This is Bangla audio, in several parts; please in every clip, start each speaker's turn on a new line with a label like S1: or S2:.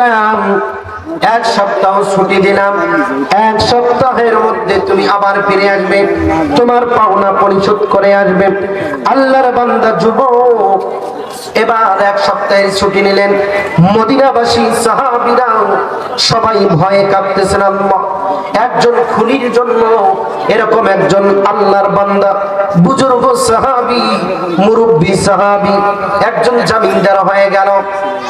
S1: গেলাম। এক সপ্তাহ ছুটি দিলাম। এক সপ্তাহের মধ্যে তুমি আবার ফিরে আসবে। তোমার পাওনা পরিশোধ করে আসবে। আল্লাহর বান্দা যুবক এবার এক সপ্তাহের ছুটি নিলেন মদিনাবাসী সাহাবিরাও সবাই ভয়ে কাঁপতেছেন আল্লাহ, একজন খুনির জন্য এরকম একজন আল্লাহর বান্দা, বুজুর্গ সাহাবি, মুরব্বী সাহাবি, একজন জামিনদার হয়ে গেল।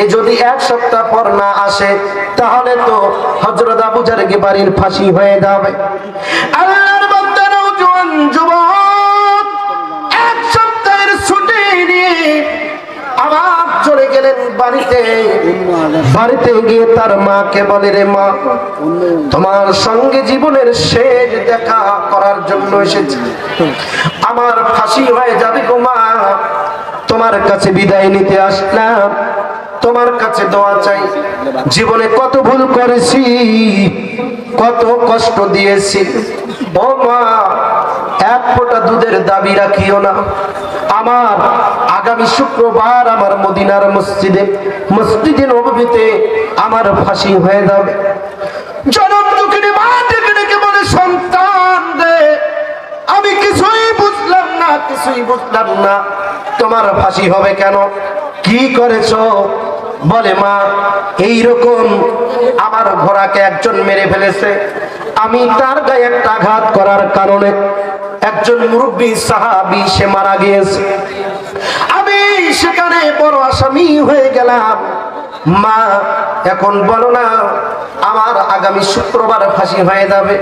S1: এ যদি এক সপ্তাহ পর না আসে, তাহলে তো হজরত আবু জারগে বাড়ির ফাঁসি হয়ে যাবে। আল্লাহর বান্দা নওজোয়ান যুবক গেলেন বাড়িতে। বাড়িতে গিয়ে তার মাকে বলে, রে মা, তোমার সঙ্গে জীবনের শেষ দেখা করার জন্য এসেছি। আমার ফাঁসি হয়ে যাবে গো মা। তোমার কাছে বিদায় নিতে আসলাম। তোমার কাছে দোয়া চাই। জীবনে কত ভুল করেছি, কত কষ্ট দিয়েছি। ও মা, এক ফোঁটা দুধের দাবি রাখিও না। আমার আগামী শুক্রবার আমার মদিনার মসজিদে মসজিদে নবীতে আমার ফাঁসি হয়ে যাবে। জনম দুঃখিনী মা ডেকে ডেকে বলে, সন্তান রে, আমি কিছুই বুঝলাম না, কিছুই বুঝলাম না। তোমার ফাঁসি হবে কেন? কি করেছ? বলে, মা এই রকম আমার ঘোড়াকে একজন মেরে ফেলেছে। আমি তার গায়ে একটা আঘাত করার কারণে একজন মুরব্বী সাহাবি, সে মারা গিয়েছে। আমি সেখানে বড় আসামি হয়ে গেলাম। মা, এখন বলো না, আমার আগামী শুক্রবার ফাঁসি হয়ে যাবে,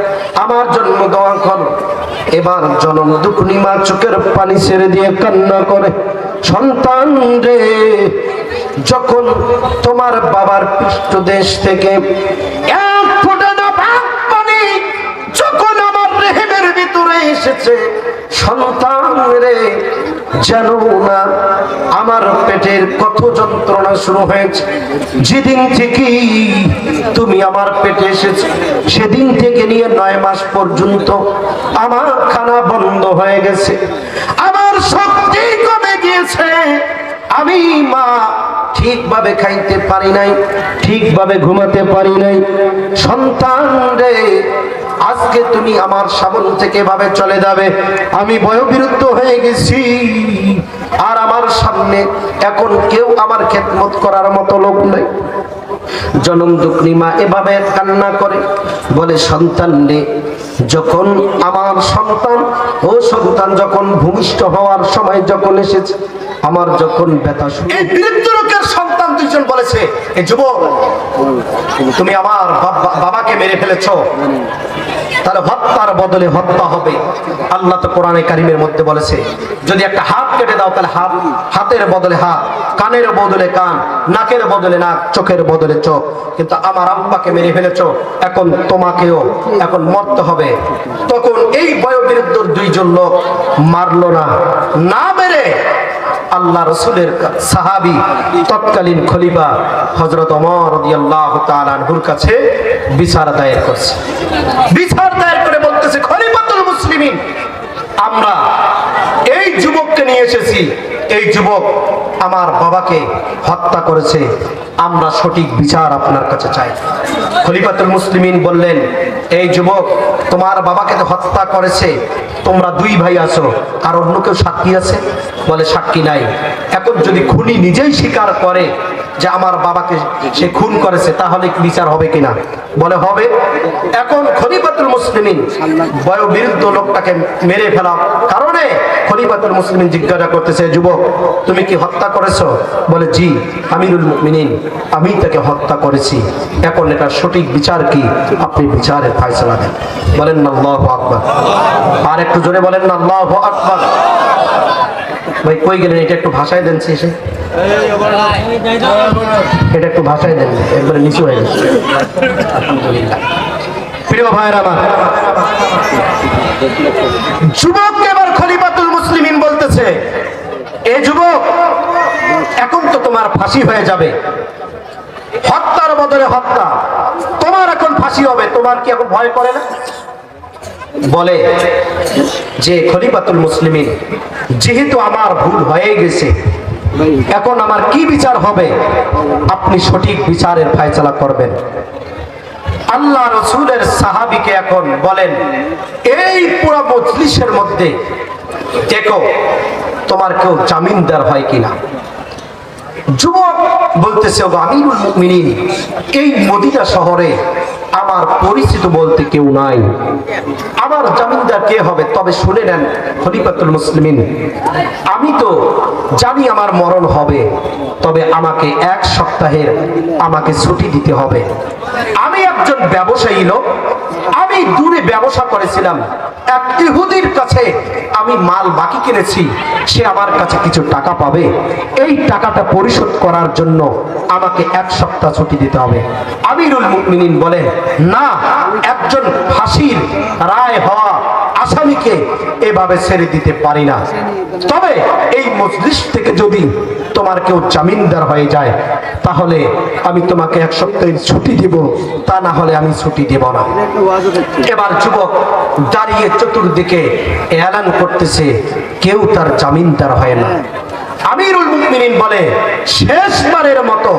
S1: আমার জন্ম দোয়া করো। এবার জনম দুঃখনি মা চোখের পানি ছেড়ে দিয়ে কান্না করে, সন্তান রে, যখন তোমার বাবার পৃষ্ঠদেশ থেকে এক ফোঁটা না পাক পানি যখন আমার রেহেমের ভিতরে এসেছে সন্তান রে। যেন না আমার পেটের কত যন্ত্রণা শুরু হয়েছে। যেদিন থেকে তুমি আমার পেটে এসেছ, সেদিন থেকে নিয়ে নয় মাস পর্যন্ত আমার খানা বন্ধ হয়ে গেছে। আমার শক্তি কমে গিয়েছে। আমি মা ঠিকভাবে খাইতে পারি নাই, ঠিকভাবে ঘুমাতে পারি নাই। সন্তান রে আজকে তুমি আমার সামন থেকে ভাবে চলে যাবে। আমি বয়োবিরুদ্ধ হয়ে গেছি। আর আমার সামনে এখন কেউ আমার খেদমত করার মতো লোক নেই। জনম দুঃখী এভাবে কান্না করে, বলে, সন্তান রে, যখন আমার সন্তান, ও সন্তান যখন ভূমিষ্ঠ হওয়ার সময় যখন এসেছে আমার যখন ব্যথা শুরু এই বৃদ্ধ লোকের সন্তান দুইজন বলেছে, এ যুবক, তুমি আমার বাবাকে মেরে ফেলেছো। তাহলে হত্যার বদলে হত্যা হবে। আল্লাহ তো কোরআনে কারিমের মধ্যে বলেছে, যদি একটা হাত কেটে দাও, তাহলে হাত, হাতের বদলে হাত, কানের বদলে কান, নাকের বদলে নাক, চোখের বদলে চোখ। কিন্তু আমার আব্বাকে মেরে ফেলেছো, এখন তোমাকেও, এখন মরতে হবে। তখন এই বয়োবৃদ্ধ দুইজন লোক মারলো না না মেরে আল্লাহ রসুলের সাহাবি, তৎকালীন খলিফা হজরত অমর তাআলা কাছে বিচার দায়ের করছে। বিচার দায়ের করে বলতেছে, খলিফাতুল মুসলিমিন, আমরা এই যুবককে নিয়ে এসেছি। এই যুবক আমার বাবাকে হত্যা করেছে। আমরা সঠিক বিচার আপনার কাছে চাই। খলিফাতুল মুসলিমিন বললেন, এই যুবক তোমার বাবাকে তো হত্যা করেছে। তোমরা দুই ভাই আছো, আর অন্য কেউ সাক্ষী আছে? বলে, সাক্ষী নাই। এখন যদি খুনি নিজেই স্বীকার করে যে আমার বাবাকে সে খুন করেছে তাহলে বিচার হবে কিনা? বলে, হবে। এখন খলিফাতুল মুসলিমিন বয়োবৃদ্ধ লোকটাকে মেরে ফেলা কারণে খলিফাতুল মুসলিমিন জিজ্ঞাসা করতেছে, যুবক, তুমি কি হত্যা করেছ? বলে, জি, আমিরুল মুমিনিন, আমি তাকে হত্যা করেছি। এখন এটা সঠিক বিচার কি? আপনি বিচারের ফায়সালা দেন। বলেন না আল্লাহু আকবার। আর একটু জোরে বলেন না আল্লাহু আকবার। ভাই কই গেলেন? এটা একটু ভাষায় দেন শেষে। এটা একটু ভাষায় দেন, একবারে নিচু হয়ে গেছে প্রিয় ভাইয়ের আমার, যুবক এবার খলিফাতুল মুসলিমিন বলতেছে, এ যুবক, এখন তো তোমার ফাঁসি হয়ে যাবে। হত্যার বদলে হত্যা। তোমার এখন ফাঁসি হবে, তোমার কি এখন ভয় করে না? বলে যে খলিফাতুল মুসলিমিন, যেহেতু আমার ভুল হয়ে গেছে, এখন আমার কি বিচার হবে? আপনি সঠিক বিচারের ফায়সালা করবেন। আল্লাহ রসুলের সাহাবিকে এখন বলেন, এই পুরো মজলিসের মধ্যে দেখো, তোমার কেউ জামিনদার হয় কিনা? যুবক বলতেছে, "ওগো, আমিরুল এই মদিনা শহরে আমার পরিচিত বলতে কেউ নাই। আমার জামিনদার কে হবে? তবে শুনে নেন, খলিফাতুল মুসলিমিন। আমি তো জানি আমার মরণ হবে, তবে আমাকে এক সপ্তাহের আমাকে ছুটি দিতে হবে। আমি একজন ব্যবসায়ী লোক, আমি দূরে ব্যবসা করেছিলাম। এক ইহুদির কাছে আমি মাল বাকি কিনেছি, সে আমার কাছে কিছু টাকা পাবে। এই টাকাটা পরিশোধ করার জন্য আমাকে এক সপ্তাহ ছুটি দিতে হবে। আমিরুল মুকমিনিন বলেন না, একজন ফাঁসির রায় হওয়া আসামিকে এভাবে ছেড়ে দিতে পারি না। তবে এই মজলিস থেকে যদি তোমার কেউ জামিনদার হয়ে যায়, তাহলে আমি তোমাকে এক সপ্তাহের ছুটি দিব, তা না হলে আমি ছুটি দেব না। এবার যুবক দাঁড়িয়ে চতুর্দিকে এলান করতেছে, কেউ তার জামিনদার হয় না। আমিরুল মুমিনিন বলে, শেষবারের মতো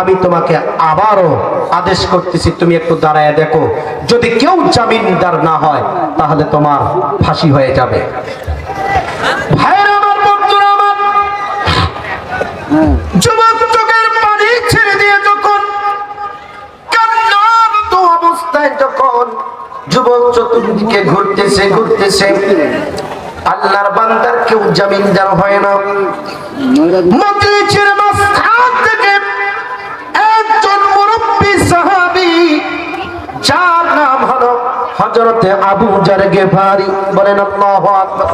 S1: আমি তোমাকে আবারও আদেশ করতেছি, তুমি একটু দাঁড়ায় দেখো। যদি কেউ জামিনদার না হয়, তাহলে তোমার ফাঁসি হয়ে যাবে। যখন যুবক চতুর্দিকে ঘুরতেছে ঘুরতেছে আল্লাহর বান্দার কেউ জামিনদার হয় না। মজলিসের মাঝখান থেকে একজন মুরব্বী সাহাবী, যার নাম হলো হযরতে আবু জার গেফারি। বলেন, আল্লাহু আকবার।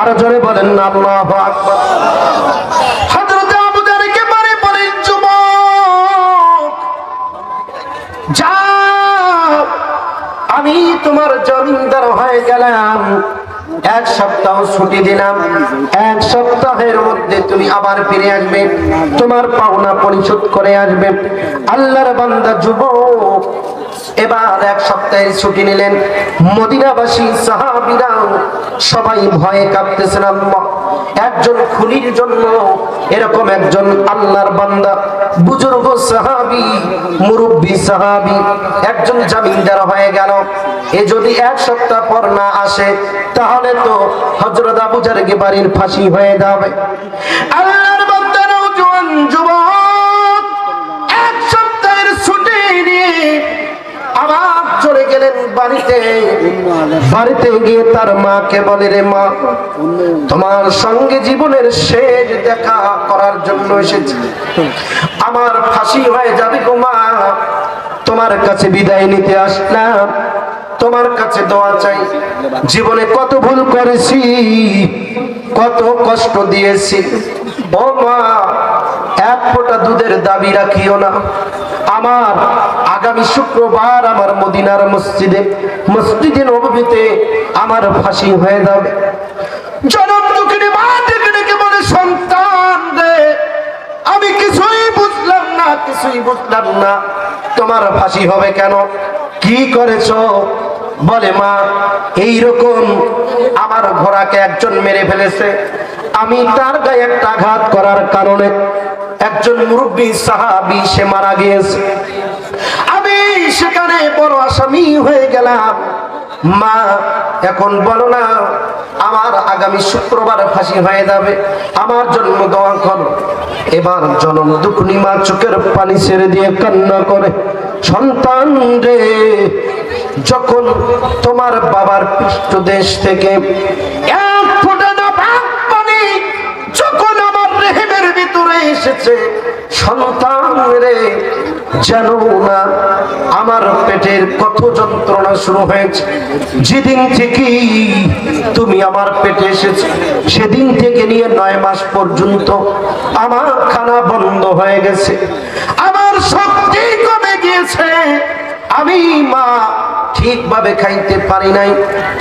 S1: আর জোরে বলেন না আল্লাহু আকবার। হযরতে আবু গেফারি বলেন, যুবক, যাও। আমি তোমার জমিনদার হয়ে গেলাম। এক সপ্তাহ ছুটি দিলাম। এক সপ্তাহের মধ্যে তুমি আবার ফিরে আসবে। তোমার পাওনা পরিশোধ করে আসবে। আল্লাহর বান্দা যুবক, এবার এক সপ্তাহের ছুটি নিলেন। মদিনাবাসী সাহাবিরা সবাই ভয়ে কাঁপতেছিলাম একজন খুলির জন্য এরকম একজন আল্লাহর বান্দা, বুজুর্গ সাহাবি, মুরব্বী সাহাবি, একজন জামিনদার হয়ে গেল। এ যদি এক সপ্তাহ পর না আসে, তাহলে তো হজরত আবু জারগে বাড়ির ফাঁসি হয়ে যাবে। আল্লাহর গেলেন বাড়িতে। বাড়িতে গিয়ে তার মাকে বলে, রে মা, তোমার সঙ্গে জীবনের শেষ দেখা করার জন্য এসেছি। আমার ফাঁসি হয়ে যাবে গো মা। তোমার কাছে বিদায় নিতে আসলাম। তোমার কাছে দোয়া চাই। জীবনে কত ভুল করেছি, কত কষ্ট দিয়েছি। ও মা এক ফোঁটা দুধের দাবি রাখিও না। আমার আগামী শুক্রবার আমার মদিনার মসজিদে মসজিদে নবমীতে আমার ফাঁসি হয়ে যাবে। জনম দুঃখিনী মা ডেকে ডেকে বলে, সন্তান রে, আমি কিছুই বুঝলাম না, কিছুই বুঝলাম না। তোমার ফাঁসি হবে কেন? কি করেছ? বলে, মা এই রকম আমার ঘোড়াকে একজন মেরে ফেলেছে। আমি তার গায়ে একটা আঘাত করার কারণে একজন মুরব্বী সাহাবি, সে মারা গিয়েছে। আমি সেখানে বড় আসামি হয়ে গেলাম। মা, এখন বলো না, আমার আগামী শুক্রবার ফাঁসি হয়ে যাবে। আমার জন্ম দোয়া করো এবার জনম দুঃখনি মা চোখের পানি ছেড়ে দিয়ে কান্না করে, সন্তান রে, যখন তোমার বাবার পৃষ্ঠদেশ থেকে এক ফোঁটা নাপাক পানি যখন আমার ভিতরে এসেছে সন্তান রে জানো না আমার পেটের কত যন্ত্রণা শুরু হয়েছে। যেদিন থেকে তুমি আমার পেটে এসেছ, সেদিন থেকে নিয়ে নয় মাস পর্যন্ত আমার খানা বন্ধ হয়ে গেছে। আমার শক্তি কমে গিয়েছে। আমি মা ঠিকভাবে খাইতে পারি নাই,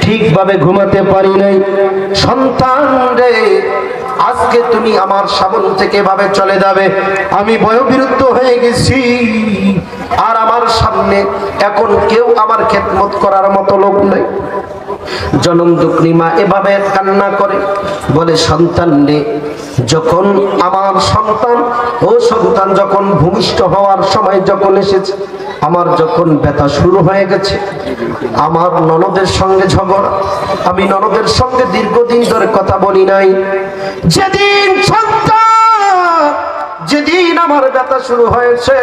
S1: ঠিকভাবে ঘুমাতে পারি নাই। সন্তান রে আজকে তুমি আমার সাবন থেকে ভাবে চলে যাবে। আমি বয়োবিরুদ্ধ হয়ে গেছি। আর আমার সামনে এখন কেউ আমার খেদমত করার মতো লোক নেই। জনম দুঃখী এভাবে কান্না করে, বলে, সন্তান রে, যখন আমার সন্তান ও সন্তান যখন ভূমিষ্ঠ হওয়ার সময় যখন এসেছে আমার যখন ব্যথা শুরু হয়ে গেছে, আমার ননদের সঙ্গে ঝগড়া, আমি ননদের সঙ্গে দীর্ঘদিন ধরে কথা বলি নাই। যেদিন যেদিন আমার ব্যথা শুরু হয়েছে